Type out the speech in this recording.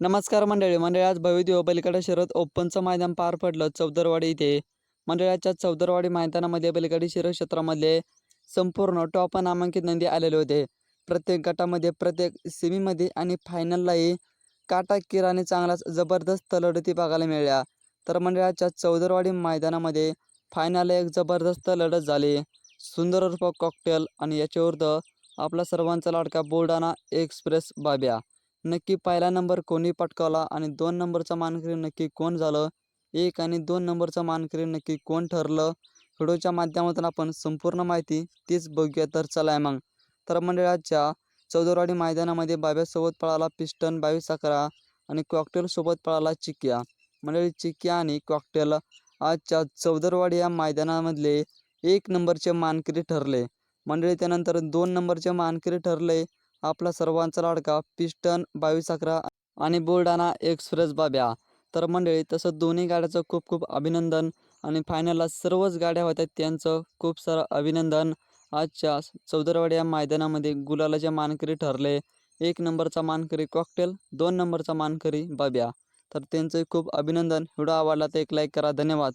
नमस्कार मंडळी मंडळी आज भव्यदिव बलिकडा शरद ओपनचं मैदान पार पडलं चौदरवाडी इथे. मंडळाच्या चौदरवाडी मैदानामध्ये बलिकडे शर्यत क्षेत्रामध्ये संपूर्ण टॉप नामांकित नंदी आलेले होते. प्रत्येक गटामध्ये प्रत्येक सेमीमध्ये आणि फायनललाही काटा आणि चांगलाच जबरदस्त लढती बघायला मिळाल्या. तर मंडळाच्या चौदरवाडी मैदानामध्ये फायनल एक जबरदस्त लढत झाली. सुंदर उर्फ कॉकटेल आणि याच्याविरुद्ध आपला सर्वांचा लाडका बुलढाणा एक्सप्रेस बाब्या. नक्की पहिला नंबर कोणी पटकावला आणि दोन नंबरचा मानकरी नक्की कोण झालं? एक आणि दोन नंबरचा मानकरी नक्की कोण ठरलं? व्हिडिओच्या माध्यमातून आपण संपूर्ण माहिती तीच बघूया तर चला आहे मग. तर मंडळाच्या चौदरवाडी मैदानामध्ये बाब्यासोबत पळाला पिस्टन बावीस अकरा आणि कॉकटेलसोबत पळाला चिकिया. मंडळी चिक्या आणि कॉकटेल आजच्या चौदरवाडी या मैदानामधले एक नंबरचे मानकरी ठरले. मंडळी त्यानंतर दोन नंबरचे मानकरी ठरले. आपला सर्वांचा लाडका पिस्टन बावीस अकरा आणि बुलढाणा एक्सप्रेस बाब्या. तर मंडळी तसं दोन्ही गाड्याचं खूप खूप अभिनंदन आणि फायनलला सर्वच गाड्या होत्या त्यांचं खूप सारं अभिनंदन. आजच्या चौदरवाडी या मैदानामध्ये गुलालाचे मानकरी ठरले. एक नंबरचा मानकरी कॉकटेल दोन नंबरचा मानकरी बाब्या. तर त्यांचं खूप अभिनंदन. व्हिडिओ आवडला तर एक लाईक करा. धन्यवाद.